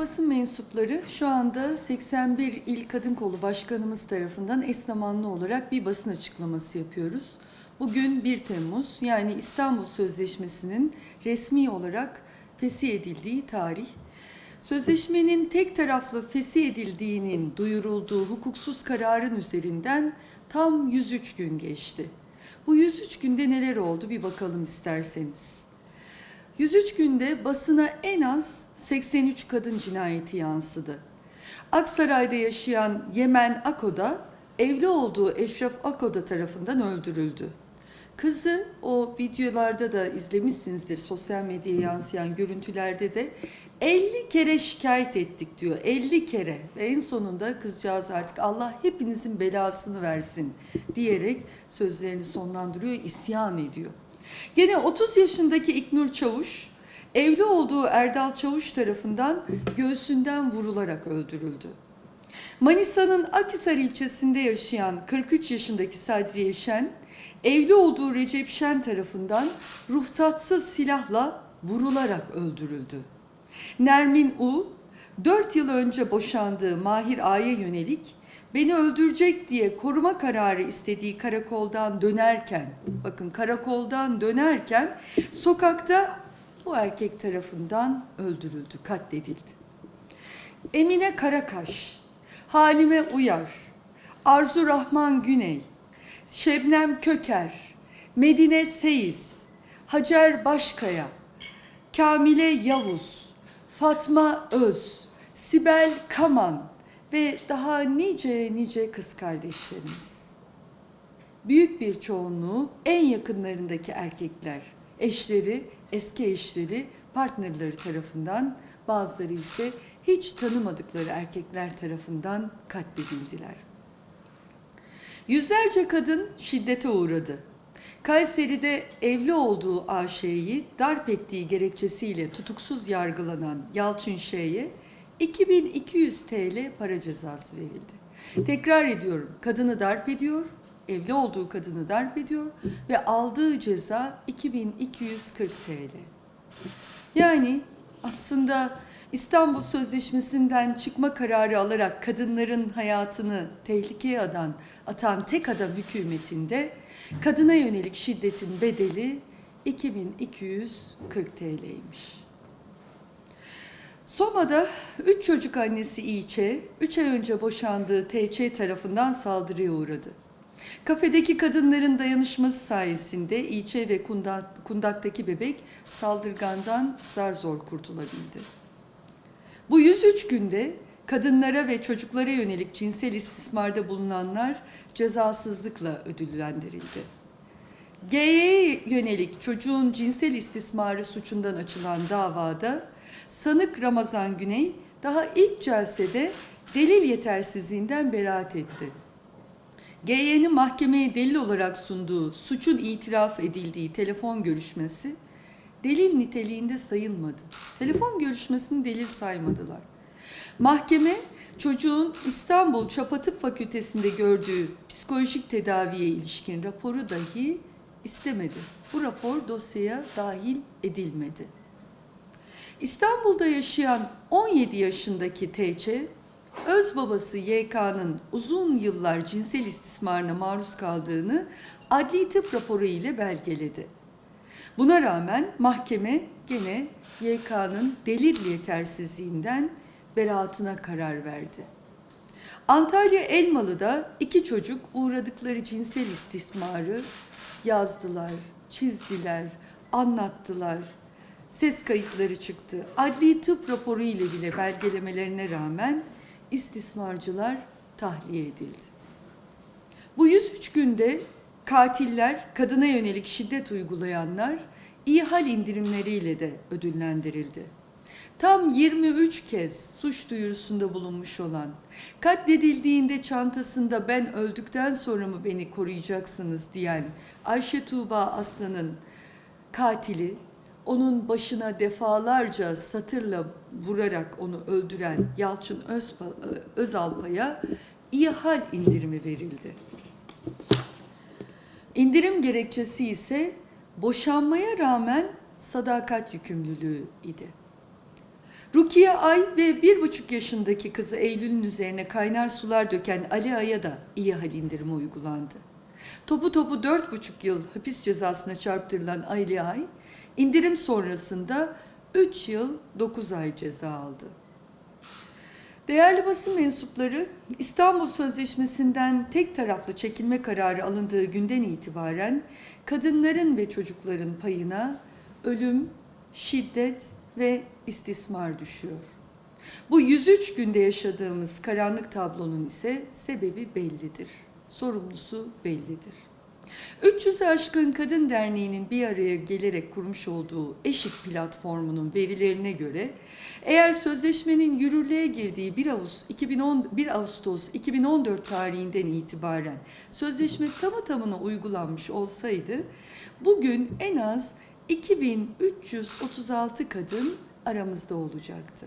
basın mensupları şu anda 81 İl Kadın Kolu Başkanımız tarafından eş zamanlı olarak bir basın açıklaması yapıyoruz. Bugün 1 Temmuz yani İstanbul Sözleşmesi'nin resmi olarak fesih edildiği tarih. Sözleşmenin tek taraflı fesih edildiğinin duyurulduğu hukuksuz kararın üzerinden tam 103 gün geçti. Bu 103 günde neler oldu bir bakalım isterseniz. 103 günde basına en az 83 kadın cinayeti yansıdı. Aksaray'da yaşayan Yemen Akoda, evli olduğu Eşref Akoda tarafından öldürüldü. Kızı o videolarda da izlemişsinizdir sosyal medyaya yansıyan görüntülerde de 50 kere şikayet ettik diyor. 50 kere ve en sonunda kızcağız artık Allah hepinizin belasını versin diyerek sözlerini sonlandırıyor, isyan ediyor. Gene 30 yaşındaki İknur Çavuş, evli olduğu Erdal Çavuş tarafından göğsünden vurularak öldürüldü. Manisa'nın Akhisar ilçesinde yaşayan 43 yaşındaki Sadriye Şen, evli olduğu Recep Şen tarafından ruhsatsız silahla vurularak öldürüldü. Nermin U, 4 yıl önce boşandığı Mahir A'ya yönelik beni öldürecek diye koruma kararı istediği karakoldan dönerken, bakın karakoldan dönerken sokakta bu erkek tarafından öldürüldü, katledildi. Emine Karakaş, Halime Uyar, Arzu Rahman Güney, Şebnem Köker, Medine Seyiz, Hacer Başkaya, Kamile Yavuz, Fatma Öz, Sibel Kaman ve daha nice nice kız kardeşlerimiz. Büyük bir çoğunluğu en yakınlarındaki erkekler, eşleri, eski eşleri, partnerleri tarafından, bazıları ise hiç tanımadıkları erkekler tarafından katledildiler. Yüzlerce kadın şiddete uğradı. Kayseri'de evli olduğu Ayşe'yi darp ettiği gerekçesiyle tutuksuz yargılanan Yalçın Şey'e 2200 TL para cezası verildi. Tekrar ediyorum, kadını darp ediyor, evli olduğu kadını darp ediyor ve aldığı ceza 2240 TL. Yani aslında İstanbul Sözleşmesi'nden çıkma kararı alarak kadınların hayatını tehlikeye atan, atan tek adam hükümetinde kadına yönelik şiddetin bedeli 2240 TL'ymiş. Soma'da 3 çocuk annesi İçe, 3 ay önce boşandığı TC tarafından saldırıya uğradı. Kafedeki kadınların dayanışması sayesinde İçe ve kundak, kundaktaki bebek saldırgandan zar zor kurtulabildi. Bu 103 günde kadınlara ve çocuklara yönelik cinsel istismarda bulunanlar cezasızlıkla ödüllendirildi. G'ye yönelik çocuğun cinsel istismarı suçundan açılan davada sanık Ramazan Güney daha ilk celsede delil yetersizliğinden beraat etti. GY'nin mahkemeye delil olarak sunduğu suçun itiraf edildiği telefon görüşmesi delil niteliğinde sayılmadı. Telefon görüşmesini delil saymadılar. Mahkeme çocuğun İstanbul Çapa Tıp Fakültesi'nde gördüğü psikolojik tedaviye ilişkin raporu dahi istemedi. Bu rapor dosyaya dahil edilmedi. İstanbul'da yaşayan 17 yaşındaki TC, öz babası YK'nın uzun yıllar cinsel istismarına maruz kaldığını adli tıp raporu ile belgeledi. Buna rağmen mahkeme gene YK'nın delil yetersizliğinden beraatına karar verdi. Antalya Elmalı'da iki çocuk uğradıkları cinsel istismarı yazdılar, çizdiler, anlattılar. Ses kayıtları çıktı. Adli tıp raporu ile bile belgelemelerine rağmen istismarcılar tahliye edildi. Bu 103 günde katiller, kadına yönelik şiddet uygulayanlar iyi hal indirimleriyle de ödüllendirildi. Tam 23 kez suç duyurusunda bulunmuş olan, katledildiğinde çantasında ben öldükten sonra mı beni koruyacaksınız diyen Ayşe Tuğba Aslan'ın katili, onun başına defalarca satırla vurarak onu öldüren Yalçın Özalpa'ya iyi hal indirimi verildi. İndirim gerekçesi ise boşanmaya rağmen sadakat yükümlülüğü idi. Rukiye Ay ve bir buçuk yaşındaki kızı Eylül'ün üzerine kaynar sular döken Ali Ay'a da iyi hal indirimi uygulandı. Topu topu dört buçuk yıl hapis cezasına çarptırılan Ali Ay, indirim sonrasında 3 yıl 9 ay ceza aldı. Değerli basın mensupları, İstanbul Sözleşmesi'nden tek taraflı çekilme kararı alındığı günden itibaren kadınların ve çocukların payına ölüm, şiddet ve istismar düşüyor. Bu 103 günde yaşadığımız karanlık tablonun ise sebebi bellidir. Sorumlusu bellidir. 300'ü aşkın Kadın Derneği'nin bir araya gelerek kurmuş olduğu Eşit platformunun verilerine göre eğer sözleşmenin yürürlüğe girdiği 1 Ağustos 2010 1 Ağustos 2014 tarihinden itibaren sözleşme tamı tamına uygulanmış olsaydı bugün en az 2336 kadın aramızda olacaktı.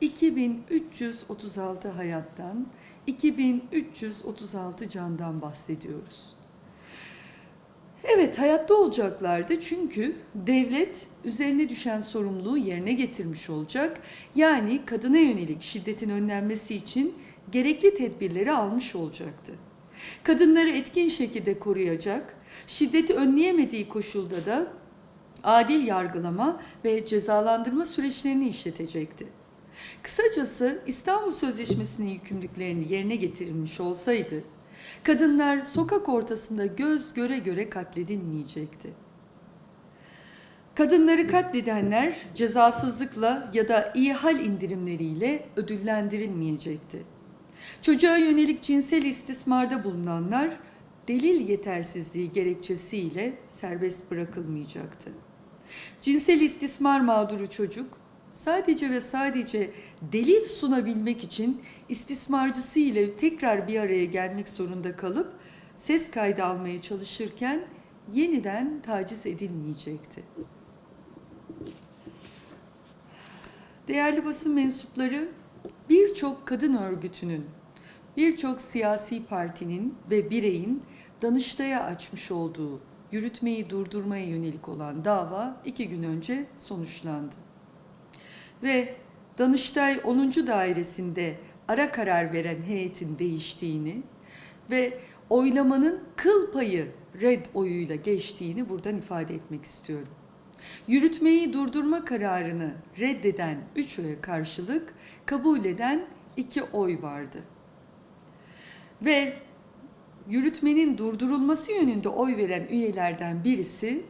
2336 hayattan, 2336 candan bahsediyoruz. Evet hayatta olacaklardı çünkü devlet üzerine düşen sorumluluğu yerine getirmiş olacak. Yani kadına yönelik şiddetin önlenmesi için gerekli tedbirleri almış olacaktı. Kadınları etkin şekilde koruyacak, şiddeti önleyemediği koşulda da adil yargılama ve cezalandırma süreçlerini işletecekti. Kısacası İstanbul Sözleşmesi'nin yükümlülüklerini yerine getirilmiş olsaydı, kadınlar sokak ortasında göz göre göre katledilmeyecekti. Kadınları katledenler cezasızlıkla ya da iyi hal indirimleriyle ödüllendirilmeyecekti. Çocuğa yönelik cinsel istismarda bulunanlar delil yetersizliği gerekçesiyle serbest bırakılmayacaktı. Cinsel istismar mağduru çocuk sadece ve sadece delil sunabilmek için istismarcısı ile tekrar bir araya gelmek zorunda kalıp ses kaydı almaya çalışırken yeniden taciz edilmeyecekti. Değerli basın mensupları, birçok kadın örgütünün, birçok siyasi partinin ve bireyin Danıştay'a açmış olduğu yürütmeyi durdurmaya yönelik olan dava iki gün önce sonuçlandı. Ve Danıştay 10. dairesinde ara karar veren heyetin değiştiğini ve oylamanın kıl payı red oyuyla geçtiğini buradan ifade etmek istiyorum. Yürütmeyi durdurma kararını reddeden 3 oya karşılık kabul eden 2 oy vardı. Ve yürütmenin durdurulması yönünde oy veren üyelerden birisi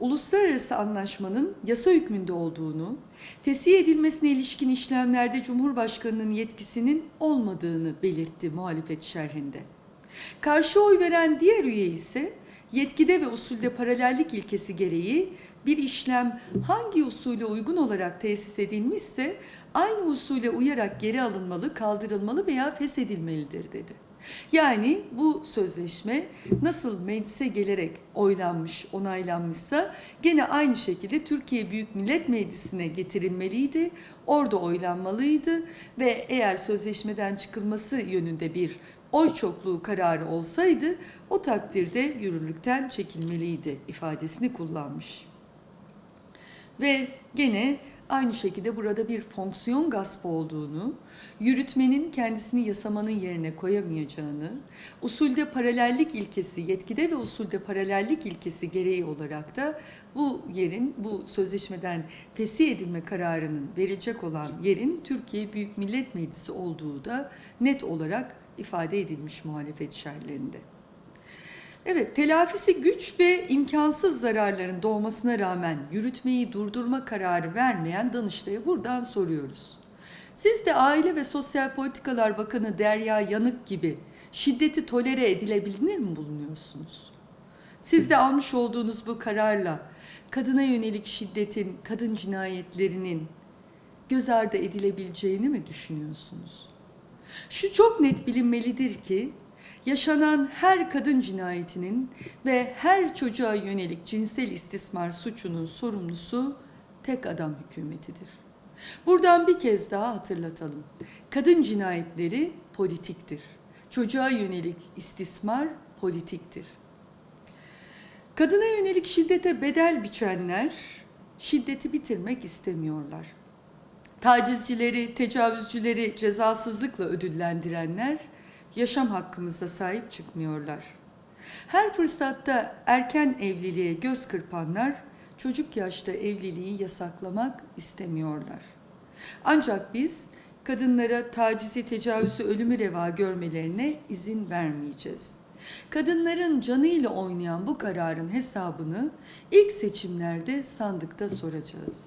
uluslararası anlaşmanın yasa hükmünde olduğunu, fesih edilmesine ilişkin işlemlerde Cumhurbaşkanı'nın yetkisinin olmadığını belirtti muhalefet şerhinde. Karşı oy veren diğer üye ise yetkide ve usulde paralellik ilkesi gereği bir işlem hangi usule uygun olarak tesis edilmişse aynı usule uyarak geri alınmalı, kaldırılmalı veya feshedilmelidir dedi. Yani bu sözleşme nasıl meclise gelerek oylanmış, onaylanmışsa gene aynı şekilde Türkiye Büyük Millet Meclisi'ne getirilmeliydi. Orada oylanmalıydı ve eğer sözleşmeden çıkılması yönünde bir oy çokluğu kararı olsaydı o takdirde yürürlükten çekilmeliydi ifadesini kullanmış. Ve gene aynı şekilde burada bir fonksiyon gaspı olduğunu, yürütmenin kendisini yasamanın yerine koyamayacağını, usulde paralellik ilkesi, yetkide ve usulde paralellik ilkesi gereği olarak da bu yerin, bu sözleşmeden fesih edilme kararının verilecek olan yerin Türkiye Büyük Millet Meclisi olduğu da net olarak ifade edilmiş muhalefet şerlerinde. Evet, telafisi güç ve imkansız zararların doğmasına rağmen yürütmeyi durdurma kararı vermeyen Danıştay'a buradan soruyoruz. Siz de Aile ve Sosyal Politikalar Bakanı Derya Yanık gibi şiddeti tolere edilebilir mi bulunuyorsunuz? Siz de almış olduğunuz bu kararla kadına yönelik şiddetin, kadın cinayetlerinin göz ardı edilebileceğini mi düşünüyorsunuz? Şu çok net bilinmelidir ki yaşanan her kadın cinayetinin ve her çocuğa yönelik cinsel istismar suçunun sorumlusu tek adam hükümetidir. Buradan bir kez daha hatırlatalım. Kadın cinayetleri politiktir. Çocuğa yönelik istismar politiktir. Kadına yönelik şiddete bedel biçenler şiddeti bitirmek istemiyorlar. Tacizcileri, tecavüzcüleri cezasızlıkla ödüllendirenler yaşam hakkımıza sahip çıkmıyorlar. Her fırsatta erken evliliğe göz kırpanlar çocuk yaşta evliliği yasaklamak istemiyorlar. Ancak biz kadınlara tacizi, tecavüzü, ölümü reva görmelerine izin vermeyeceğiz. Kadınların canıyla oynayan bu kararın hesabını ilk seçimlerde sandıkta soracağız.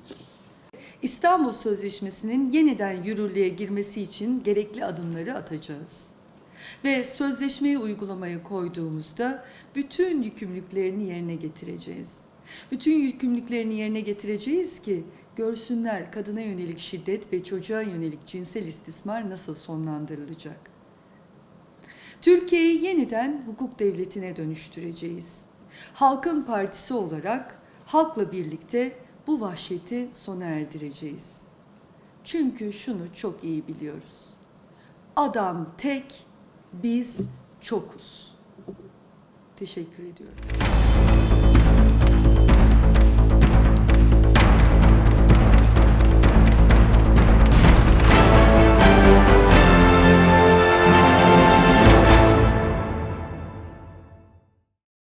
İstanbul Sözleşmesi'nin yeniden yürürlüğe girmesi için gerekli adımları atacağız. Ve sözleşmeyi uygulamaya koyduğumuzda bütün yükümlülüklerini yerine getireceğiz. Bütün yükümlülüklerini yerine getireceğiz ki görsünler kadına yönelik şiddet ve çocuğa yönelik cinsel istismar nasıl sonlandırılacak. Türkiye'yi yeniden hukuk devletine dönüştüreceğiz. Halkın partisi olarak halkla birlikte bu vahşeti sona erdireceğiz. Çünkü şunu çok iyi biliyoruz. Adam tek, biz çokuz. Teşekkür ediyorum.